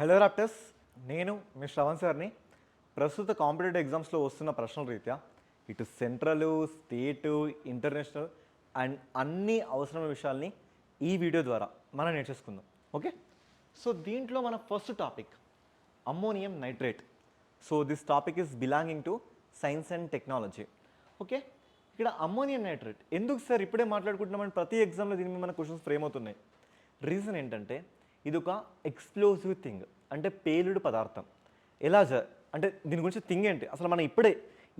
Hello raptors నేను మీ శ్రవణ్ సార్ని. ప్రస్తుత కాంపిటేటివ్ ఎగ్జామ్స్లో వస్తున్న ప్రశ్నల రీత్యా ఇటు సెంట్రల్ స్టేటు ఇంటర్నేషనల్ అండ్ అన్ని అవసరమైన విషయాల్ని ఈ వీడియో ద్వారా మనం నేర్చేసుకుందాం. ఓకే? సో దీంట్లో మన first topic ammonium nitrate. So this topic is belonging to science and technology. Okay? ఇక్కడ అమ్మోనియం నైట్రేట్. ఎందుకు సార్ ఇప్పుడే మాట్లాడుకుంటున్నామని ప్రతి ఎగ్జామ్లో దీని మీద మన క్వశ్చన్స్ ఫ్రేమ్ అవుతున్నాయి? రీజన్ ఏంటంటే ఇది ఒక ఎక్స్ప్లోజివ్ థింగ్. అంటే పేలుడు పదార్థం. ఎలా సార్ అంటే దీని గురించి థింగ్ ఏంటి? అసలు మనం ఇప్పుడే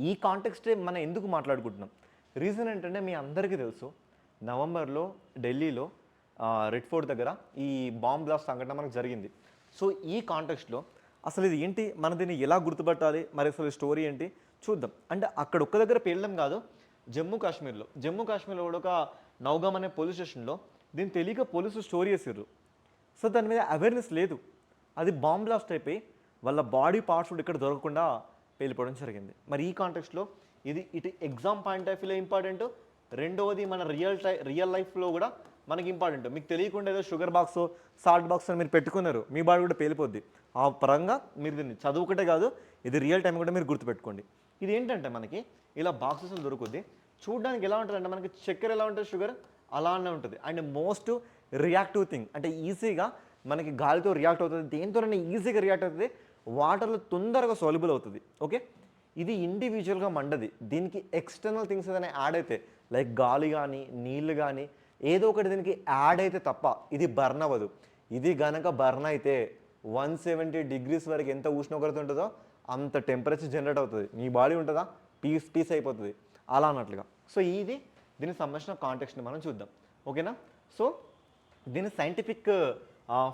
ఈ కాంటెక్స్టే మనం ఎందుకు మాట్లాడుకుంటున్నాం? రీజన్ ఏంటంటే మీ అందరికీ తెలుసు. నవంబర్లో ఢిల్లీలో రెడ్ ఫోర్ట్ దగ్గర ఈ బాంబ్ బ్లాస్ట్ సంఘటన మనకు జరిగింది. సో ఈ కాంటెక్స్ట్లో అసలు ఇది ఏంటి? మన దీన్ని ఎలా గుర్తుపట్టాలి? మరి అసలు స్టోరీ ఏంటి? చూద్దాం. అంటే అక్కడ ఒక్క దగ్గర పేలడం కాదు జమ్మూ కాశ్మీర్లో. జమ్మూ కాశ్మీర్లో కూడా ఒక నౌగామ్ అనే పోలీస్ స్టేషన్లో దీన్ని తెలియక పోలీసులు స్టోరీ వేసారు సో దాని మీద అవేర్నెస్ లేదు. అది బాంబ్ బ్లాస్ట్ అయిపోయి వాళ్ళ బాడీ పార్ట్స్ కూడా ఇక్కడ దొరకకుండా పేలిపోవడం జరిగింది. మరి ఈ కాంటెక్స్ట్లో ఇది ఇటు ఎగ్జామ్ పాయింట్ ఆఫ్ వ్యూలో ఇంపార్టెంట్ రెండవది మన రియల్ టై రియల్ లైఫ్లో కూడా మనకి ఇంపార్టెంట్ మీకు తెలియకుండా ఏదో షుగర్ బాక్స్ సాల్ట్ బాక్స్ అని మీరు పెట్టుకున్నారు మీ బాడీ కూడా పేలిపోద్ది. ఆ పరంగా మీరు దీన్ని చదువుకుంటే కాదు ఇది రియల్ టైం కూడా మీరు గుర్తుపెట్టుకోండి. ఇది ఏంటంటే మనకి ఇలా బాక్సెస్ దొరుకుద్ది. చూడడానికి ఎలా ఉంటుంది అంటే మనకి చక్కెర ఎలా ఉంటుంది షుగర్ అలానే ఉంటుంది. అండ్ మోస్ట్ రియాక్టివ్ థింగ్ అంటే ఈజీగా మనకి గాలితో రియాక్ట్ అవుతుంది దేంతోనైనా ఈజీగా రియాక్ట్ అవుతుంది వాటర్లో తొందరగా సాల్యుబుల్ అవుతుంది. ఓకే ఇది ఇండివిజువల్గా మండది. దీనికి ఎక్స్టర్నల్ థింగ్స్ ఏదైనా యాడ్ అయితే లైక్ గాలి కానీ నీళ్ళు కానీ ఏదో ఒకటి దీనికి యాడ్ అయితే తప్ప ఇది బర్న్ అవ్వదు. ఇది గనక బర్న్ అయితే వన్ సెవెంటీ డిగ్రీస్ వరకు ఎంత ఉష్ణోగ్రత ఉంటుందో అంత టెంపరేచర్ జనరేట్ అవుతుంది. మీ బాడీ ఉంటుందా? పీస్ పీస్ అయిపోతుంది. అలా అన్నట్లుగా. సో ఇది దీనికి సంబంధించిన కాంటెక్స్ని మనం చూద్దాం. ఓకేనా సో దీని సైంటిఫిక్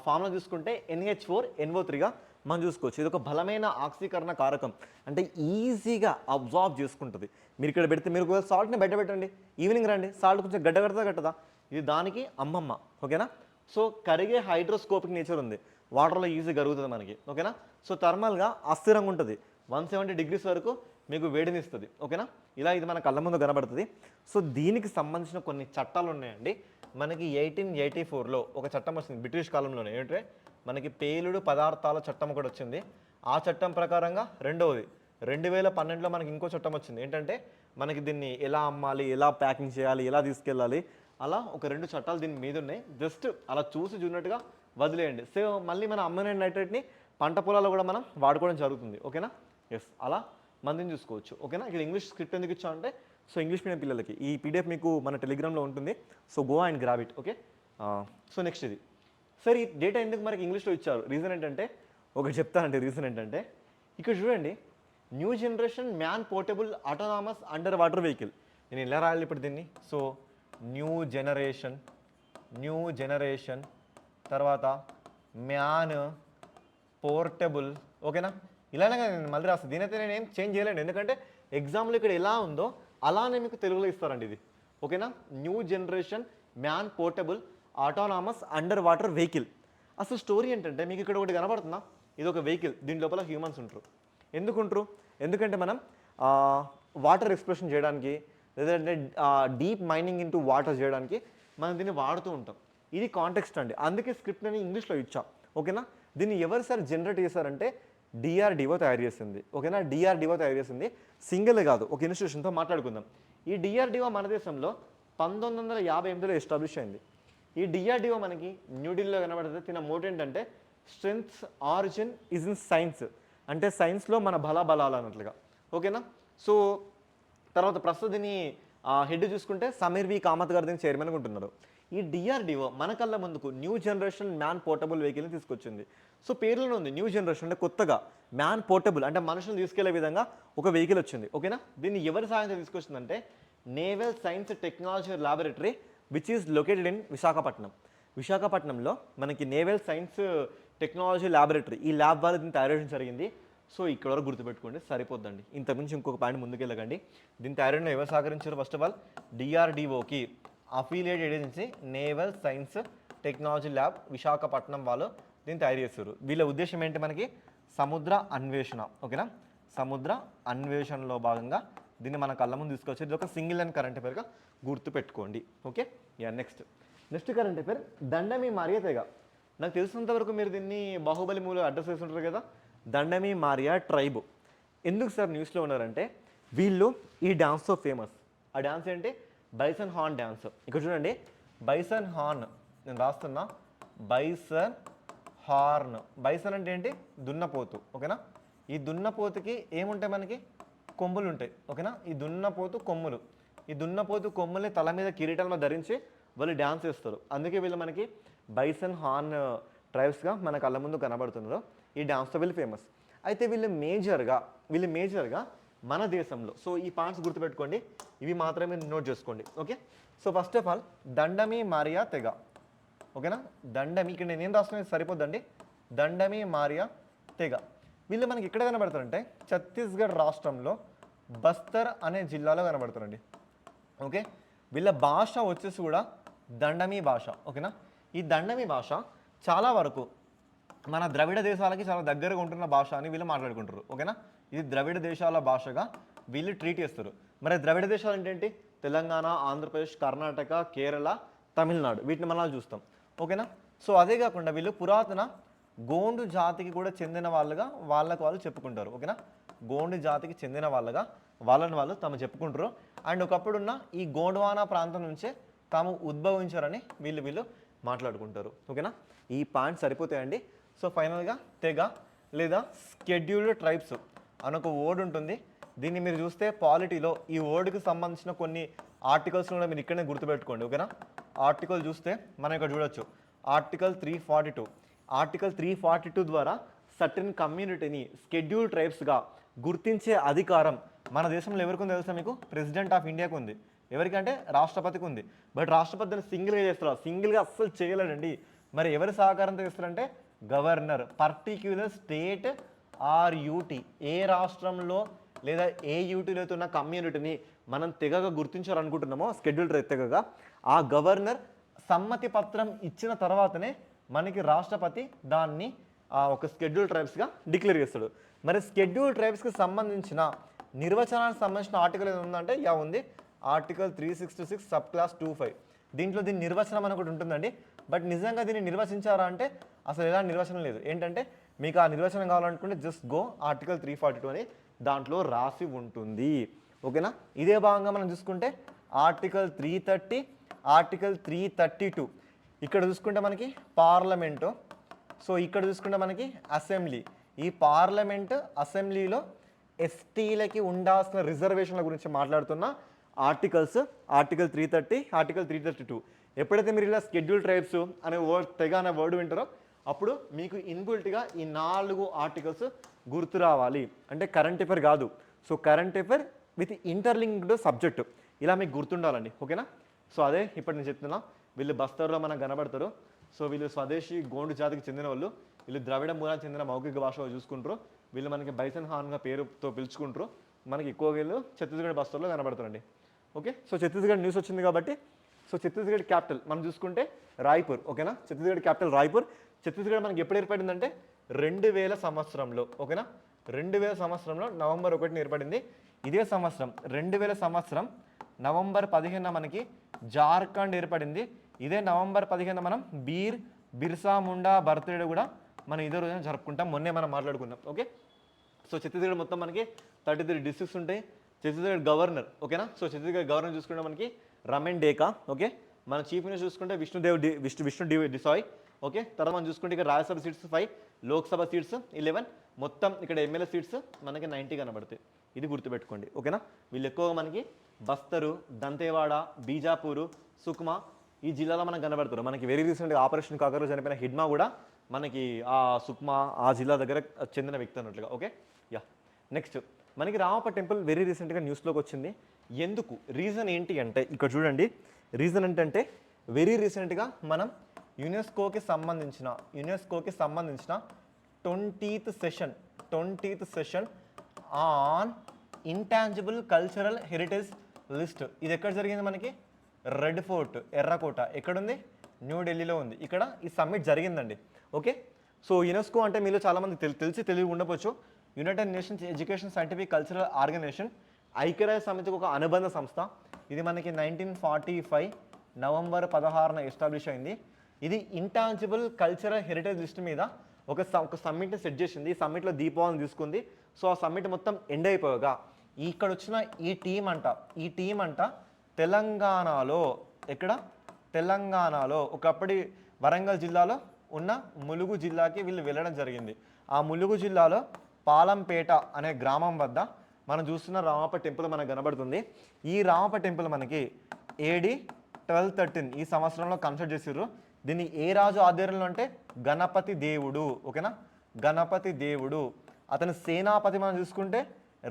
ఫామ్లో చూసుకుంటే ఎన్హెచ్ ఫోర్ ఎన్ఓ త్రీగా మనం చూసుకోవచ్చు. ఇది ఒక బలమైన ఆక్సీకరణ కారకం. అంటే ఈజీగా అబ్జార్బ్ చేసుకుంటుంది. మీరు ఇక్కడ పెడితే మీరు సాల్ట్ని బయట పెట్టండి. ఈవినింగ్ రండి. సాల్ట్ కొంచెం గడ్డ కడతా కట్టదా ఇది దానికి అమ్మమ్మ. ఓకేనా? సో కరిగే హైడ్రోస్కోపిక్ నేచర్ ఉంది. వాటర్లో ఈజీ కరుగుతుంది మనకి. ఓకేనా? సో థర్మల్గా అస్థిరంగా ఉంటుంది. వన్ సెవెంటీ డిగ్రీస్ వరకు మీకు వేడిని ఇస్తుంది ఓకేనా? ఇలా ఇది మన కళ్ళ ముందు కనబడుతుంది. సో దీనికి సంబంధించిన కొన్ని చట్టాలు ఉన్నాయండి. మనకి ఎయిటీన్ ఎయిటీ ఫోర్లో ఒక చట్టం వచ్చింది బ్రిటిష్ కాలంలోనే. ఏంటంటే మనకి పేలుడు పదార్థాల చట్టం ఒకటి వచ్చింది. ఆ చట్టం ప్రకారంగా రెండవది రెండు వేల పన్నెండులో మనకి ఇంకో చట్టం వచ్చింది. ఏంటంటే మనకి దీన్ని ఎలా అమ్మాలి ఎలా ప్యాకింగ్ చేయాలి ఎలా తీసుకెళ్ళాలి అలా ఒక రెండు చట్టాలు దీని మీద ఉన్నాయి. జస్ట్ అలా చూసి చూసినట్టుగా వదిలేయండి. సో మళ్ళీ మన అమ్మోనియం నైట్రేట్ని పంట పొలాల్లో కూడా మనం వాడుకోవడం జరుగుతుంది. ఓకేనా? ఎస్ అలా మందిని చూసుకోవచ్చు. ఓకేనా? ఇక్కడ ఇంగ్లీష్ స్క్రిప్ట్ ఎందుకు ఇచ్చా అంటే సో ఇంగ్లీష్ మీడియం పిల్లలకి. ఈ పీడిఎఫ్ మీకు మన టెలిగ్రామ్లో ఉంటుంది. So go and grab it okay? So next ఇది. సార్ ఈ డేటా ఎందుకు మనకి ఇంగ్లీష్లో ఇచ్చారు? రీజన్ ఏంటంటే ఒకటి చెప్తానండి రీజన్ ఏంటంటే ఇక్కడ చూడండి. New generation man portable autonomous under water vehicle. నేను ఎలా రాయాలి ఇప్పుడు దీన్ని? So new generation new generation తర్వాత మ్యాన్ పోర్టబుల్ ఓకేనా? ఇలానే నేను మళ్ళీ రాస్తాను దీనైతే నేను ఏం చేంజ్ చేయలేండి ఎందుకంటే ఎగ్జామ్లో ఇక్కడ ఎలా ఉందో అలానే మీకు తెలుగులో ఇస్తారండి ఇది. ఓకేనా? New generation man portable autonomous under water vehicle. అసలు స్టోరీ ఏంటంటే మీకు ఇక్కడ ఒకటి కనబడుతుందా? ఇది ఒక వెహికల్. దీని లోపల హ్యూమన్స్ ఉంటారు. ఎందుకు ఉంటారు? ఎందుకంటే మనం వాటర్ ఎక్స్ప్రెషన్ చేయడానికి లేదంటే డీప్ మైనింగ్ ఇంటూ వాటర్ చేయడానికి మనం దీన్ని వాడుతూ ఉంటాం. ఇది కాంటెక్స్ట్ అండి. అందుకే స్క్రిప్ట్ నేను ఇంగ్లీష్లో ఇచ్చా. ఓకేనా? దీన్ని ఎవరు సార్ జనరేట్ చేశారంటే డిఆర్డిఓ తయారు చేసింది. ఓకేనా? డిఆర్డిఓ తయారు చేసింది. సింగిల్ కాదు. ఒక ఇన్స్టిట్యూషన్తో మాట్లాడుకుందాం. ఈ డిఆర్డిఓ మన దేశంలో పంతొమ్మిది వందల యాభై ఎనిమిదిలో ఎస్టాబ్లిష్ అయింది. ఈ డిఆర్డిఓ మనకి న్యూఢిల్లీలో కనబడుతుంది. తిన మోట్ ఏంటంటే strengths origin is in science అంటే సైన్స్లో మన బలాబలాలు అన్నట్లుగా. ఓకేనా? సో తర్వాత ప్రస్తుతని హెడ్ చూసుకుంటే సమీర్ వి కామత్ గారు దీని చైర్మన్గా ఉంటున్నారు. ఈ డిఆర్డిఓ మన కళ్ళ ముందుకు న్యూ జనరేషన్ మ్యాన్ పోర్టబుల్ వెహికల్ని తీసుకొచ్చింది. సో పేర్లోనే ఉంది న్యూ జనరేషన్ అంటే కొత్తగా మ్యాన్ పోర్టబుల్ అంటే మనుషులు తీసుకెళ్ళే విధంగా ఒక వెహికల్ వచ్చింది. ఓకేనా? దీన్ని ఎవరి సహాయంతో తీసుకొచ్చిందంటే naval science technology laboratory which is located in Visakhapatnam. విశాఖపట్నంలో మనకి నేవల్ సైన్స్ టెక్నాలజీ ల్యాబొరేటరీ ఈ ల్యాబ్ వాళ్ళు దీన్ని తయారు చేయడం జరిగింది. సో ఇక్కడ వరకు గుర్తుపెట్టుకోండి సరిపోద్దండి. ఇంతకుమించి ఇంకొక పాయింట్ ముందుకెళ్ళకండి. దీని తయారీలో ఎవరు సహకరించారు? First of all డిఆర్డిఓకి affiliated agency naval science technology lab Visakhapatnam వాళ్ళు దీన్ని తయారు చేస్తారు వీళ్ళ ఉద్దేశం ఏంటి మనకి? సముద్ర అన్వేషణ ఓకేనా సముద్ర అన్వేషణలో భాగంగా దీన్ని మన కళ్ళ ముందు తీసుకొచ్చి ఇది ఒక సింగిల్ అండ్ కరెంట్ అఫేర్గా గుర్తు పెట్టుకోండి okay yeah next next current affair Dandami తెగ. నాకు తెలిసినంతవరకు మీరు దీన్ని బాహుబలి మూల అడ్రస్ చేస్తుంటారు కదా? దండమి మారియా ట్రైబ్. ఎందుకు సార్ న్యూస్లో ఉన్నారంటే వీళ్ళు ఈ డ్యాన్స్తో ఫేమస్ ఆ డ్యాన్స్ ఏంటి? బైసన్ హార్న్ డ్యాన్స్ ఇక్కడ చూడండి. బైసన్ హార్న్ నేను రాస్తున్నా. బైసన్ హార్న్ బైసన్ అంటే ఏంటి? దున్నపోతు. ఓకేనా? ఈ దున్నపోతుకి ఏముంటాయి మనకి? కొమ్ములు ఉంటాయి. ఓకేనా? ఈ దున్నపోతు కొమ్ములు. ఈ దున్నపోతు కొమ్ముల్ని తల మీద కిరీటాలను ధరించి వాళ్ళు డ్యాన్స్ చేస్తారు. అందుకే వీళ్ళు మనకి బైసన్ హార్న్ ట్రైబ్స్గా మన కళ్ళ ముందు కనబడుతున్నారు ఈ డ్యాన్స్తో వీళ్ళు ఫేమస్ అయితే వీళ్ళు మేజర్గా వీళ్ళు మేజర్గా మన దేశంలో. సో ఈ పాయింట్స్ గుర్తుపెట్టుకోండి. ఇవి మాత్రమే నోట్ చేసుకోండి. Okay so first of all Dandami Maria తెగ. ఓకేనా దండమి ఇక్కడ నేను ఏం రాస్తున్నది సరిపోద్దండి. దండమి మారియా తెగ. వీళ్ళు మనకి ఎక్కడ కనబడతారంటే ఛత్తీస్గఢ్ రాష్ట్రంలో బస్తర్ అనే జిల్లాలో కనబడతారండి. ఓకే వీళ్ళ భాష వచ్చేసి కూడా దండమి భాష. ఓకేనా ఈ దండమి భాష చాలా వరకు మన ద్రవిడ దేశాలకి చాలా దగ్గరగా ఉంటున్న భాష అని వీళ్ళు మాట్లాడుకుంటారు. ఓకేనా ఇది ద్రవిడ దేశాల భాషగా వీళ్ళు ట్రీట్ చేస్తారు. మరి ద్రవిడ దేశాలు ఏంటంటే తెలంగాణ ఆంధ్రప్రదేశ్ కర్ణాటక కేరళ తమిళనాడు వీటిని మనం చూస్తాం. ఓకేనా? సో అదే కాకుండా వీళ్ళు పురాతన గోండు జాతికి కూడా చెందిన వాళ్ళుగా వాళ్ళకు వాళ్ళు చెప్పుకుంటారు. ఓకేనా? గోండు జాతికి చెందిన వాళ్ళగా వాళ్ళని వాళ్ళు తమ చెప్పుకుంటారు. అండ్ ఒకప్పుడున్న ఈ గోండ్వానా ప్రాంతం నుంచే తాము ఉద్భవించారని వీళ్ళు వీళ్ళు మాట్లాడుకుంటారు. ఓకేనా? ఈ పాయింట్స్ సరిపోతాయండి. సో ఫైనల్గా తెగ లేదా స్కెడ్యూల్డ్ ట్రైబ్స్ అని ఒక వర్డ్ ఉంటుంది. దీన్ని మీరు చూస్తే పాలిటీలో ఈ వర్డ్కి సంబంధించిన కొన్ని ఆర్టికల్స్ కూడా మీరు ఇక్కడనే గుర్తుపెట్టుకోండి ఓకేనా ఆర్టికల్ చూస్తే మనం ఇక్కడ చూడొచ్చు. Article three forty two article three forty two ద్వారా సర్టన్ కమ్యూనిటీని స్కెడ్యూల్ ట్రైబ్స్గా గుర్తించే అధికారం మన దేశంలో ఎవరికి ఉంది తెలుసా మీకు? ప్రెసిడెంట్ ఆఫ్ ఇండియాకు ఉంది. ఎవరికంటే రాష్ట్రపతికి ఉంది. బట్ రాష్ట్రపతి సింగిల్గా చేస్తారు? సింగిల్గా అస్సలు చేయలేడండి మరి ఎవరి సహకారంతో చేస్తారంటే governor particular state or UT ఏ రాష్ట్రంలో లేదా ఏ యూటీలో ఉన్న కమ్యూనిటీని మనం తెగగా గుర్తించాలనుకుంటున్నామో స్కెడ్యూల్ తెగగా ఆ గవర్నర్ సమ్మతి పత్రం ఇచ్చిన తర్వాతనే మనకి రాష్ట్రపతి దాన్ని ఒక స్కెడ్యూల్ ట్రైబ్స్గా డిక్లేర్ చేస్తాడు. మరి స్కెడ్యూల్ ట్రైబ్స్కి సంబంధించిన నిర్వచనానికి సంబంధించిన ఆర్టికల్ ఏది ఉందంటే యా ఉంది. Article three sixty six sub clause two five దీంట్లో దీని నిర్వచనం అని ఒకటి ఉంటుందండి. బట్ నిజంగా దీన్ని నిర్వచించారా అంటే అసలు ఎలాంటి నిర్వచనం లేదు. ఏంటంటే మీకు ఆ నిర్వచనం కావాలనుకుంటే just go article three forty two అని దాంట్లో రాసి ఉంటుంది. ఓకేనా? ఇదే భాగంగా మనం చూసుకుంటే article three thirty article three thirty two ఇక్కడ చూసుకుంటే మనకి పార్లమెంటు సో ఇక్కడ చూసుకుంటే మనకి అసెంబ్లీ ఈ పార్లమెంట్ అసెంబ్లీలో ఎస్టీలకి ఉండాల్సిన రిజర్వేషన్ల గురించి మాట్లాడుతున్న articles article three thirty article three thirty two ఎప్పుడైతే మీరు ఇలా స్కెడ్యూల్ ట్రైబ్స్ అనే వర్డ్ తెగ అనే వర్డ్ వింటారో అప్పుడు మీకు ఇన్బుల్ట్గా ఈ నాలుగు ఆర్టికల్స్ గుర్తు రావాలి. అంటే కరెంట్ అఫేర్ కాదు. So current affair with interlinked subject ఇలా మీకు గుర్తుండాలండి. ఓకేనా? సో అదే ఇప్పుడు నేను చెప్తున్నా. వీళ్ళు బస్తర్లో మనకు కనబడతారు. సో వీళ్ళు స్వదేశీ గోండు జాతికి చెందిన వాళ్ళు. వీళ్ళు ద్రవిడ మూలానికి చెందిన మౌఖిక భాషలో చూసుకుంటారు. వీళ్ళు మనకి బైసన్ హాన్గా పేరుతో పిలుచుకుంటారు. మనకి ఎక్కువగా వీళ్ళు ఛత్తీస్గఢ్ బస్తర్లో కనబడతారండి. ఓకే? సో ఛత్తీస్గఢ్ న్యూస్ వచ్చింది కాబట్టి సో ఛత్తీస్గఢ్ క్యాపిటల్ మనం చూసుకుంటే రాయ్పూర్. ఓకేనా? ఛత్తీస్గఢ్ క్యాపిటల్ రాయ్పూర్. ఛత్తీస్గఢ్ మనకి ఎప్పుడు ఏర్పడిందంటే రెండు వేల సంవత్సరంలో ఓకేనా? రెండు వేల సంవత్సరంలో నవంబర్ ఒకటిని ఏర్పడింది. ఇదే సంవత్సరం రెండు వేల సంవత్సరం నవంబర్ పదిహేనున మనకి జార్ఖండ్ ఏర్పడింది. ఇదే నవంబర్ పదిహేను మనం బీర్ బిర్సా ముండా బర్త్డే కూడా మనం ఇదే రోజున జరుపుకుంటాం. మొన్నే మనం మాట్లాడుకున్నాం ఓకే? సో ఛత్తీస్గఢ్ మొత్తం మనకి థర్టీ త్రీ డిస్ట్రిక్ట్స్ ఉంటాయి. ఛత్తీస్గఢ్ గవర్నర్ ఓకేనా? సో ఛత్తీస్గఢ్ గవర్నర్ చూసుకుంటే మనకి రమెన్ డేకా ఓకే? మన చీఫ్ మినిస్టర్ చూసుకుంటే విష్ణుదేవ్ డి విష్ణు విష్ణు డి డిసాయ్ ఓకే? తర్వాత మనం చూసుకుంటే ఇక్కడ Rajya Sabha seats five Lok Sabha seats eleven మొత్తం ఇక్కడ ఎమ్మెల్యే సీట్స్ మనకి నైంటీ కనబడతాయి. ఇది గుర్తుపెట్టుకోండి ఓకేనా? వీళ్ళు ఎక్కువగా మనకి బస్తరు దంతేవాడ బీజాపూరు సుక్మా ఈ జిల్లాలో మనకు కనబడతారు మనకి వెరీ రీసెంట్గా ఆపరేషన్ కాకరలో చనిపోయిన హిడ్మా కూడా మనకి ఆ సుక్మా ఆ జిల్లా దగ్గర చెందిన వ్యక్తి అన్నట్లుగా ఓకే? యా. నెక్స్ట్ మనకి రామప్ప టెంపుల్ వెరీ రీసెంట్గా న్యూస్లోకి వచ్చింది. ఎందుకు? రీజన్ ఏంటి అంటే ఇక్కడ చూడండి. రీజన్ ఏంటంటే వెరీ రీసెంట్గా మనం యునెస్కోకి సంబంధించిన యునెస్కోకి సంబంధించిన twentieth session twentieth session on intangible cultural heritage list ఇది ఎక్కడ జరిగింది మనకి? రెడ్ ఫోర్ట్ ఎర్రకోట ఎక్కడుంది? న్యూఢిల్లీలో ఉంది. ఇక్కడ ఈ సమ్మిట్ జరిగిందండి. ఓకే? సో యునెస్కో అంటే మీలో చాలామంది తెలి తెలిసి తెలివి ఉండవచ్చు United Nations Education Scientific Cultural Organization ఐక్యరాజ్య సమితికి ఒక అనుబంధ సంస్థ. ఇది మనకి నైన్టీన్ ఫార్టీ ఫైవ్ నవంబర్ పదహారున ఎస్టాబ్లిష్ అయింది. ఇది ఇంటాంజిబుల్ కల్చరల్ హెరిటేజ్ లిస్ట్ మీద ఒక స- ఒక సమ్మిట్ని సెట్ చేసింది. ఈ సమ్మిట్లో దీపావళిని తీసుకుంది. సో ఆ సమ్మిట్ మొత్తం ఎండ్ అయిపోగా ఇక్కడ వచ్చిన ఈ టీం అంట ఈ టీం అంట తెలంగాణలో ఎక్కడ? తెలంగాణలో ఒకప్పటి వరంగల్ జిల్లాలో ఉన్న ములుగు జిల్లాకి వీళ్ళు వెళ్ళడం జరిగింది. ఆ ములుగు జిల్లాలో పాలంపేట అనే గ్రామం వద్ద మనం చూస్తున్న రామప్ప టెంపుల్ మనకు కనబడుతుంది. ఈ రామప్ప టెంపుల్ మనకి ఏడి ట్వెల్వ్ థర్టీన్ ఈ సంవత్సరంలో కన్స్ట్రక్ట్ చేసిర్రు. దీన్ని ఏ రాజు ఆధ్వర్యంలో అంటే గణపతి దేవుడు ఓకేనా? గణపతి దేవుడు. అతని సేనాపతి మనం చూసుకుంటే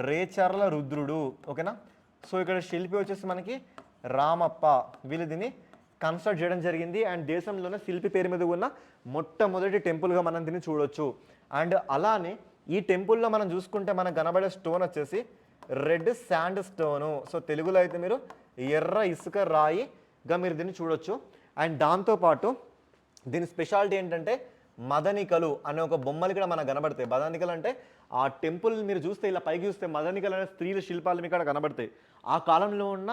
రేచర్ల రుద్రుడు ఓకేనా? సో ఇక్కడ శిల్పి వచ్చేసి మనకి రామప్ప. వీళ్ళు దీన్ని కన్స్ట్రక్ట్ చేయడం జరిగింది. అండ్ దేశంలోనే శిల్పి పేరు మీద ఉన్న మొట్టమొదటి టెంపుల్గా మనం దీన్ని చూడొచ్చు. అండ్ అలానే ఈ టెంపుల్లో మనం చూసుకుంటే మనకు కనబడే స్టోన్ వచ్చేసి రెడ్ శాండ్ స్టోను. సో తెలుగులో అయితే మీరు ఎర్ర ఇసుక రాయిగా మీరు దీన్ని చూడొచ్చు. అండ్ దాంతోపాటు దీని స్పెషాలిటీ ఏంటంటే మదనికలు అనే ఒక బొమ్మలు కూడా మనకు కనబడతాయి. మదనికలు అంటే ఆ టెంపుల్ మీరు చూస్తే ఇలా పైకి చూస్తే మదనికలు అనే స్త్రీల శిల్పాలు మీకు ఇక్కడ కనబడతాయి. ఆ కాలంలో ఉన్న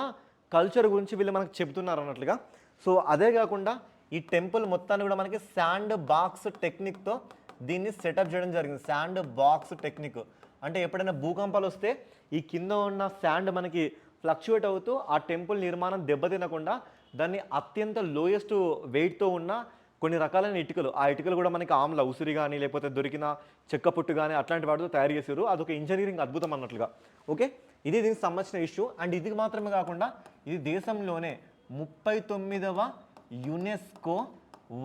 కల్చర్ గురించి వీళ్ళు మనకు చెబుతున్నారు అన్నట్లుగా. సో అదే కాకుండా ఈ టెంపుల్ మొత్తాన్ని కూడా మనకి శాండ్ బాక్స్ టెక్నిక్తో దీన్ని సెటప్ చేయడం జరిగింది. శాండ్ బాక్స్ టెక్నిక్ అంటే ఎప్పుడైనా భూకంపాలు వస్తే ఈ కింద ఉన్న శాండ్ మనకి ఫ్లక్చువేట్ అవుతూ ఆ టెంపుల్ నిర్మాణం దెబ్బతినకుండా దాన్ని అత్యంత లోయెస్ట్ వెయిట్తో ఉన్న కొన్ని రకాలైన ఇటుకలు. ఆ ఇటుకలు కూడా మనకి ఆమ్ల ఉసిరి కానీ లేకపోతే దొరికిన చెక్క పుట్టు కానీ అట్లాంటి వాటితో తయారు చేశారు. అదొక ఇంజనీరింగ్ అద్భుతం అన్నట్లుగా. ఓకే? ఇది దీనికి సంబంధించిన ఇష్యూ. అండ్ ఇది మాత్రమే కాకుండా ఇది దేశంలోనే ముప్పై తొమ్మిదవ UNESCO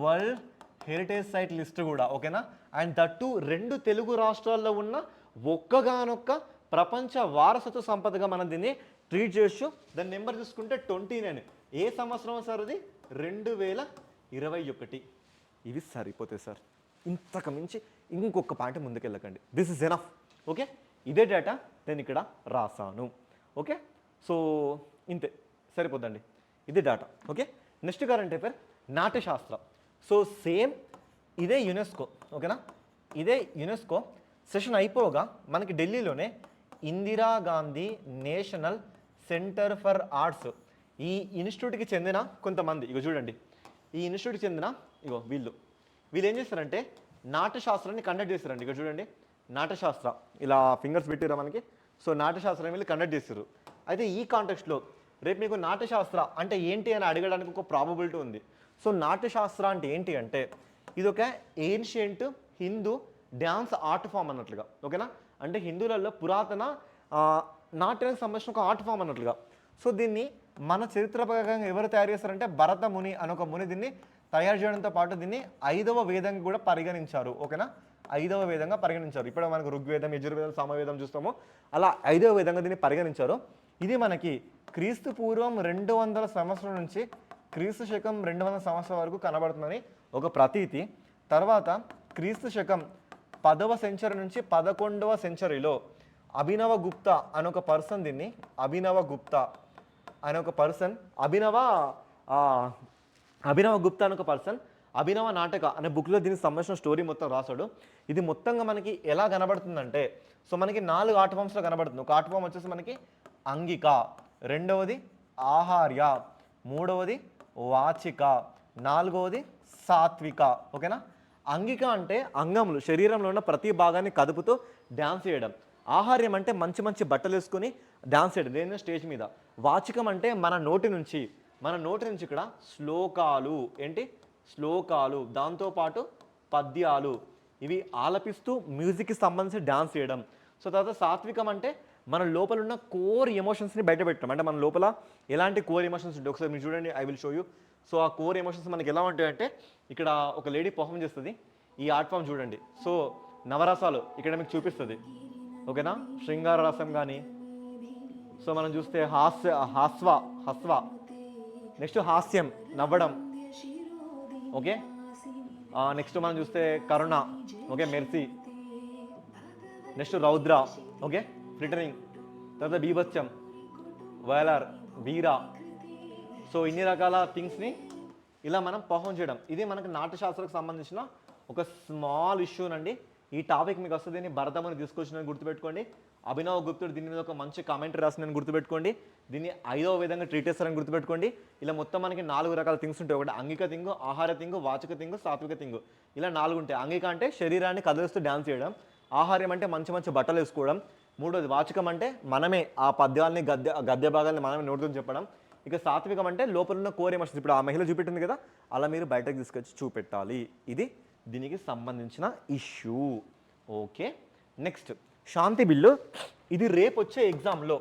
world heritage site list కూడా ఓకేనా? అండ్ దట్టు రెండు తెలుగు రాష్ట్రాల్లో ఉన్న ఒక్కగానొక్క ప్రపంచ వారసత్వ సంపదగా మనం దీన్ని ట్రీట్ చేయొచ్చు. దాని నెంబర్ చూసుకుంటే ట్వంటీ నైన్ ఏ సంవత్సరం సార్ అది? రెండు వేల ఇరవై ఒకటి. ఇవి సరిపోతాయి సార్. ఇంతకు మించి ఇంకొక పాయింట్ ముందుకెళ్ళకండి. దిస్ ఇస్ ఎనఫ్ ఓకే ఇదే డేటా నేను ఇక్కడ రాసాను ఓకే సో ఇంతే. సరిపోద్దండి. ఇది data okay next current affair Natyashastra. So same ఇదే యునెస్కో ఓకేనా ఇదే యునెస్కో సెషన్ అయిపోగా మనకి ఢిల్లీలోనే Indira Gandhi national centre for arts. ఈ ఇన్స్టిట్యూట్కి చెందిన కొంతమంది ఇగో చూడండి. ఈ ఇన్స్టిట్యూట్కి చెందిన ఇగో వీళ్ళు. వీళ్ళు ఏం చేస్తారంటే నాట్యశాస్త్రాన్ని కండక్ట్ చేస్తారండి. ఇక చూడండి. నాట్యశాస్త్ర. ఇలా ఫింగర్స్ పెట్టిరా మనకి. సో నాట్యశాస్త్రం వీళ్ళు కండక్ట్ చేస్తారు. అయితే ఈ కాంటెక్స్ట్లో రేపు మీకు నాట్యశాస్త్ర అంటే ఏంటి అని అడగడానికి ఒక ప్రాబబిలిటీ ఉంది. సో నాట్యశాస్త్ర అంటే ఏంటి అంటే ఇది ఒక ancient Hindu dance art form అన్నట్లుగా. ఓకేనా? అంటే హిందువులలో పురాతన నాట్యానికి సంబంధించిన ఒక ఆర్ట్ ఫామ్ అన్నట్లుగా. సో దీన్ని మన చరిత్ర ప్రకారంగా ఎవరు తయారు చేస్తారంటే భరత ముని అని ఒక ముని దీన్ని తయారు చేయడంతో పాటు దీన్ని ఐదవ వేదంగా కూడా పరిగణించారు ఓకేనా? ఐదవ వేదంగా పరిగణించారు. ఇప్పుడు మనకు ఋగ్వేదం యజుర్వేదం సామవేదం చూస్తాము. అలా ఐదవ వేదంగా దీన్ని పరిగణించారు. ఇది మనకి క్రీస్తు పూర్వం రెండు వందల సంవత్సరం నుంచి క్రీస్తు శకం రెండు వందల సంవత్సరాల వరకు కనబడుతుందని ఒక ప్రతీతి. తర్వాత క్రీస్తు శకం పదవ సెంచరీ నుంచి పదకొండవ సెంచరీలో అభినవ గుప్తా అని ఒక పర్సన్ దీన్ని అభినవ గుప్తా అనే ఒక పర్సన్ అభినవ అభినవ గుప్తా అని ఒక పర్సన్ అభినవ నాటక అనే బుక్లో దీనికి సంబంధించిన స్టోరీ మొత్తం రాశాడు. ఇది మొత్తంగా మనకి ఎలా కనబడుతుందంటే సో మనకి నాలుగు ఆర్ట్ ఫామ్స్లో కనబడుతుంది. ఒక ఆర్ట్ ఫామ్ వచ్చేసి మనకి అంగిక రెండవది ఆహార్య మూడవది వాచిక నాలుగవది సాత్విక. ఓకేనా? అంగిక అంటే అంగములు శరీరంలో ఉన్న ప్రతి భాగాన్ని కదుపుతూ డ్యాన్స్ చేయడం. ఆహార్యం అంటే మంచి మంచి బట్టలు వేసుకొని డ్యాన్స్ చేయడం. దేని స్టేజ్ మీద. వాచికం అంటే మన నోటి నుంచి మన నోటి నుంచి ఇక్కడ శ్లోకాలు. ఏంటి? శ్లోకాలు. దాంతోపాటు పద్యాలు. ఇవి ఆలపిస్తూ మ్యూజిక్కి సంబంధించి డ్యాన్స్ చేయడం. సో తర్వాత సాత్వికం అంటే మన లోపల ఉన్న కోర్ ఎమోషన్స్ని బయట పెట్టడం. అంటే మన లోపల ఎలాంటి కోర్ ఎమోషన్స్ ఉంటాయి? ఒకసారి మీరు చూడండి I will show you so ఆ కోర్ ఎమోషన్స్ మనకి ఎలా ఉంటాయంటే ఇక్కడ ఒక లేడీ పర్ఫామ్ చేస్తుంది. ఈ ఆర్ట్ ఫామ్ చూడండి. సో నవరసాలు ఇక్కడ మీకు చూపిస్తుంది. ఓకేనా? శృంగార రసం కానీ సో మనం చూస్తే హాస్య హాస్వ హస్వ. నెక్స్ట్ హాస్యం నవ్వడం. ఓకే? నెక్స్ట్ మనం చూస్తే కరుణ. ఓకే? మెర్సీ. నెక్స్ట్ రౌద్ర. ఓకే? ఫ్లిటరింగ్. తర్వాత బీభత్యం వయలార్ వీరా. సో ఇన్ని రకాల థింగ్స్ని ఇలా మనం పర్ఫామ్ చేయడం. ఇది మనకు నాట్యశాస్త్రకు సంబంధించిన ఒక స్మాల్ ఇష్యూనండి ఈ టాపిక్ మీకు వస్తుంది భరతమని తీసుకొచ్చిన గుర్తుపెట్టుకోండి. అభినవ్ గుప్తుడు దీని మీద ఒక మంచి కామెంట్ రాసిందని గుర్తుపెట్టుకోండి. దీన్ని ఐదవ విధంగా ట్రీట్ చేస్తారని గుర్తుపెట్టుకోండి. ఇలా మొత్తం మనకి నాలుగు రకాల థింగ్స్ ఉంటాయి. ఒకటి అంగిక తింగు ఆహార తింగు వాచక తింగు సాత్విక తింగు ఇలా నాలుగు ఉంటాయి. అంగిక అంటే శరీరాన్ని కదిలిస్తూ డ్యాన్స్ చేయడం. ఆహార్యం అంటే మంచి మంచి బట్టలు వేసుకోవడం. మూడోది వాచకం అంటే మనమే ఆ పద్యాలని గద్య గద్య భాగాల్ని మనమే నోటితో చెప్పడం. ఇక సాత్వికం అంటే లోపల ఉన్న కోర్ ఎమోషన్స్ ఇప్పుడు ఆ మహిళ చూపెట్టింది కదా అలా మీరు బయటకు తీసుకొచ్చి చూపెట్టాలి. ఇది దీనికి సంబంధించిన issue okay next Shanti bill. ఇది రేపు వచ్చే ఎగ్జామ్లో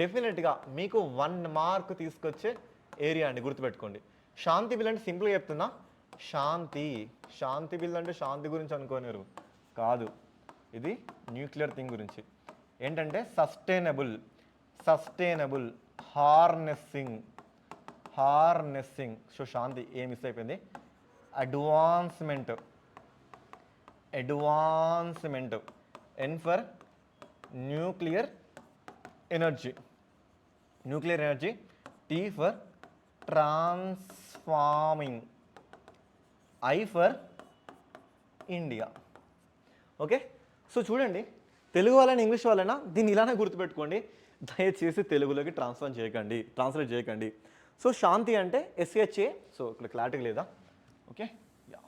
డెఫినెట్గా మీకు వన్ మార్క్ తీసుకొచ్చే ఏరియా అండి గుర్తుపెట్టుకోండి. శాంతి బిల్ అంటే సింపుల్గా చెప్తున్నా శాంతి. శాంతి బిల్ అంటే శాంతి గురించి అనుకోలేరు కాదు. ఇది న్యూక్లియర్ థింగ్ గురించి. ఏంటంటే sustainable sustainable harnessing harnessing. So Shanti ఏ మిస్ అయిపోయింది? Advancement. Advancement. N for nuclear energy nuclear energy T for transforming I for India okay so చూడండి. తెలుగు వాళ్ళని ఇంగ్లీష్ వాళ్ళైనా దీన్ని ఇలానే గుర్తుపెట్టుకోండి. దయచేసి తెలుగులోకి ట్రాన్స్ఫర్ చేయకండి ట్రాన్స్లేట్ చేయకండి. సో శాంతి అంటే ఎస్హెచ్ఏ సో ఇక్కడ క్లారిటీ లేదా? Okay yeah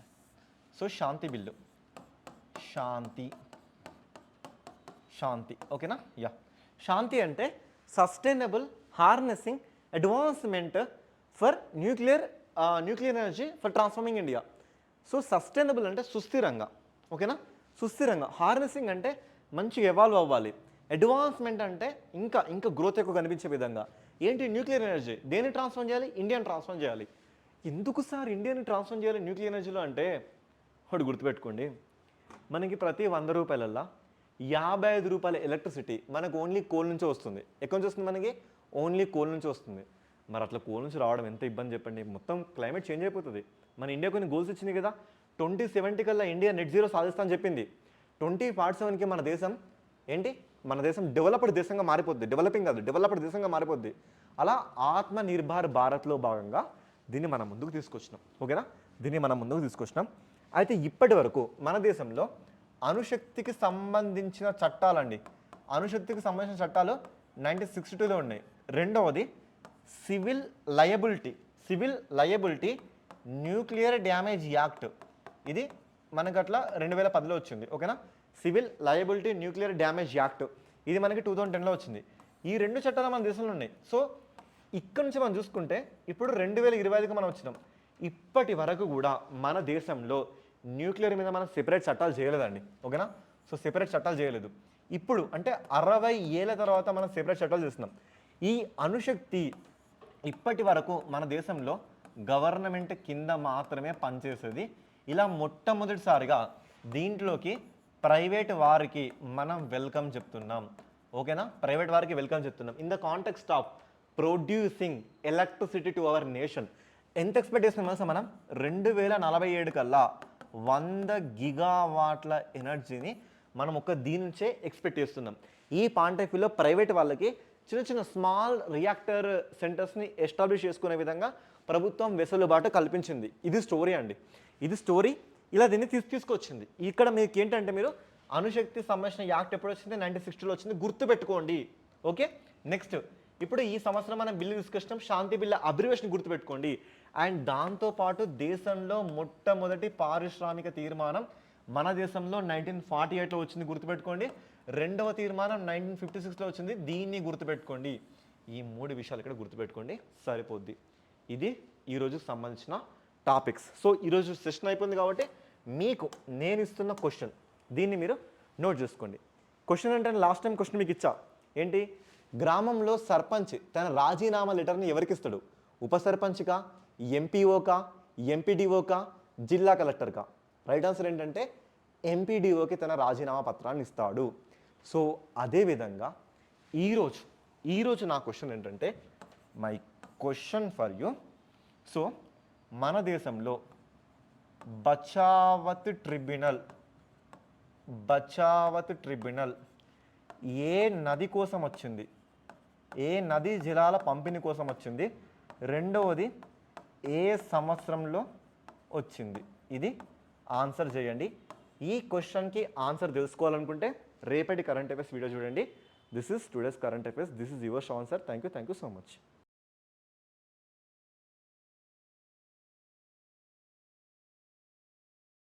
so Shanti bill. Shanti. Shanti. ఓకేనా యా శాంతి అంటే sustainable harnessing advancement for nuclear nuclear energy for transforming India so sustainable అంటే సుస్థిరంగా. ఓకేనా సుస్థిరంగా. హార్నెసింగ్ అంటే మంచిగా ఎవాల్వ్ అవ్వాలి. అడ్వాన్స్మెంట్ అంటే ఇంకా ఇంకా గ్రోత్ ఎక్కువ కనిపించే విధంగా. ఏంటి న్యూక్లియర్ ఎనర్జీ దేన్ని ట్రాన్స్ఫర్ చేయాలి? ఇండియన్ ట్రాన్స్ఫర్ చేయాలి. ఎందుకు సార్ ఇండియాని ట్రాన్స్ఫర్ చేయాలి న్యూక్లియర్ ఎనర్జీలో అంటే ఒకటి గుర్తుపెట్టుకోండి. మనకి ప్రతి వంద రూపాయలల్లో యాభై ఐదు రూపాయల ఎలక్ట్రిసిటీ మనకు ఓన్లీ కోల్ నుంచి వస్తుంది. ఎక్కడి నుంచి వస్తుంది మనకి? ఓన్లీ కోల్ నుంచి వస్తుంది. మరి అట్లా కోల్ నుంచి రావడం ఎంత ఇబ్బంది చెప్పండి. మొత్తం క్లైమేట్ చేంజ్ అయిపోతుంది. మన ఇండియా కొన్ని గోల్స్ ఇచ్చింది కదా. ట్వంటీ సెవెంటీ కల్లా ఇండియా నెట్ జీరో సాధిస్తా అని చెప్పింది. ట్వంటీ ఫార్టీ సెవెన్కి మన దేశం ఏంటి? మన దేశం డెవలప్డ్ దేశంగా మారిపోద్ది. డెవలపింగ్ కాదు డెవలప్డ్ దేశంగా మారిపోద్ది. అలా ఆత్మ నిర్భర్ భారత్లో భాగంగా దీన్ని మనం ముందుకు తీసుకొచ్చినాం. ఓకేనా? దీన్ని మనం ముందుకు తీసుకొచ్చినాం. అయితే ఇప్పటి వరకు మన దేశంలో అణుశక్తికి సంబంధించిన చట్టాలండి. అణుశక్తికి సంబంధించిన చట్టాలు నైన్టీన్ సిక్స్టీ టూలో ఉన్నాయి. రెండవది civil liability. Civil liability nuclear damage act. ఇది మనకు అట్లా రెండు వేల పదిలో వచ్చింది. ఓకేనా? Civil liability nuclear damage act. ఇది మనకి టూ థౌజండ్ టెన్లో వచ్చింది. ఈ రెండు చట్టాలు మన దేశంలో ఉన్నాయి. సో ఇక్కడ నుంచి మనం చూసుకుంటే ఇప్పుడు రెండు వేల ఇరవై ఐదుకి మనం వచ్చినాం. ఇప్పటి వరకు కూడా మన దేశంలో న్యూక్లియర్ మీద మనం సెపరేట్ చట్టాలు చేయలేదండి. ఓకేనా? సో సెపరేట్ చట్టాలు చేయలేదు. ఇప్పుడు అంటే అరవై ఏళ్ళ తర్వాత మనం సెపరేట్ చట్టాలు చేస్తున్నాం. ఈ అణుశక్తి ఇప్పటి వరకు మన దేశంలో గవర్నమెంట్ కింద మాత్రమే పనిచేసేది. ఇలా మొట్టమొదటిసారిగా దీంట్లోకి ప్రైవేట్ వారికి మనం వెల్కమ్ చెప్తున్నాం. ఓకేనా? ప్రైవేట్ వారికి వెల్కమ్ చెప్తున్నాం. In the context of producing electricity to our nation ఎంత ఎక్స్పెక్ట్ చేస్తున్నాం తెలుసా మనం? రెండు వేల నలభై ఏడు కల్లా వంద గిగావాట్ల ఎనర్జీని మనం ఒక దీని నుంచే ఎక్స్పెక్ట్ చేస్తున్నాం. ఈ పాయింట్ ప్రైవేట్ వాళ్ళకి చిన్న చిన్న స్మాల్ రియాక్టర్ సెంటర్స్ని ఎస్టాబ్లిష్ చేసుకునే విధంగా ప్రభుత్వం వెసులుబాటు కల్పించింది. ఇది స్టోరీ అండి. ఇది స్టోరీ ఇలా దీన్ని తీసు తీసుకొచ్చింది. ఇక్కడ మీకు ఏంటంటే మీరు అణుశక్తి సంబంధించిన యాక్ట్ ఎప్పుడు వచ్చింది నైన్టీన్ సిక్స్టీలో వచ్చింది. గుర్తుపెట్టుకోండి. ఓకే? నెక్స్ట్ ఇప్పుడు ఈ సంవత్సరం మనం బిల్లు తీసుకొచ్చినాం. శాంతి బిల్లు అబ్రివేషన్ గుర్తుపెట్టుకోండి. అండ్ దాంతోపాటు దేశంలో మొట్టమొదటి పారిశ్రామిక తీర్మానం మన దేశంలో నైన్టీన్ ఫార్టీ ఎయిట్లో వచ్చింది. గుర్తుపెట్టుకోండి. రెండవ తీర్మానం నైన్టీన్ ఫిఫ్టీ సిక్స్లో వచ్చింది. దీన్ని గుర్తుపెట్టుకోండి. ఈ మూడు విషయాలు ఇక్కడ గుర్తుపెట్టుకోండి. సరిపోద్ది. ఇది ఈరోజుకు సంబంధించిన టాపిక్స్ సో ఈరోజు సెషన్ అయిపోయింది కాబట్టి మీకు నేను ఇస్తున్న క్వశ్చన్ దీన్ని మీరు నోట్ చేసుకోండి. క్వశ్చన్ అంటే లాస్ట్ టైం క్వశ్చన్ మీకు ఇచ్చా. ఏంటి? గ్రామంలో సర్పంచ్ తన రాజీనామా లెటర్ని ఎవరికి ఇస్తాడు? ఉప సర్పంచ్కా? ఎంపీఓకా? ఎంపీడీఓకా? జిల్లా కలెక్టర్కా? రైట్ ఆన్సర్ ఏంటంటే ఎంపీడీఓకి తన రాజీనామా పత్రాన్ని ఇస్తాడు. సో అదేవిధంగా ఈరోజు ఈరోజు నా క్వశ్చన్ ఏంటంటే my question for you so మన దేశంలో బచావత్ ట్రిబ్యునల్ బచావత్ ట్రిబ్యునల్ ఏ నది కోసం వచ్చింది? ఏ నది జలాల పంపిణీ కోసం వచ్చింది? రెండవది ఏ సంవత్సరంలో వచ్చింది? ఇది ఆన్సర్ చేయండి. ఈ క్వశ్చన్కి ఆన్సర్ తెలుసుకోవాలనుకుంటే రేపటి కరెంట్ అఫైర్స్ వీడియో చూడండి. This is today's current affairs this is your Shravan thank you thank you so much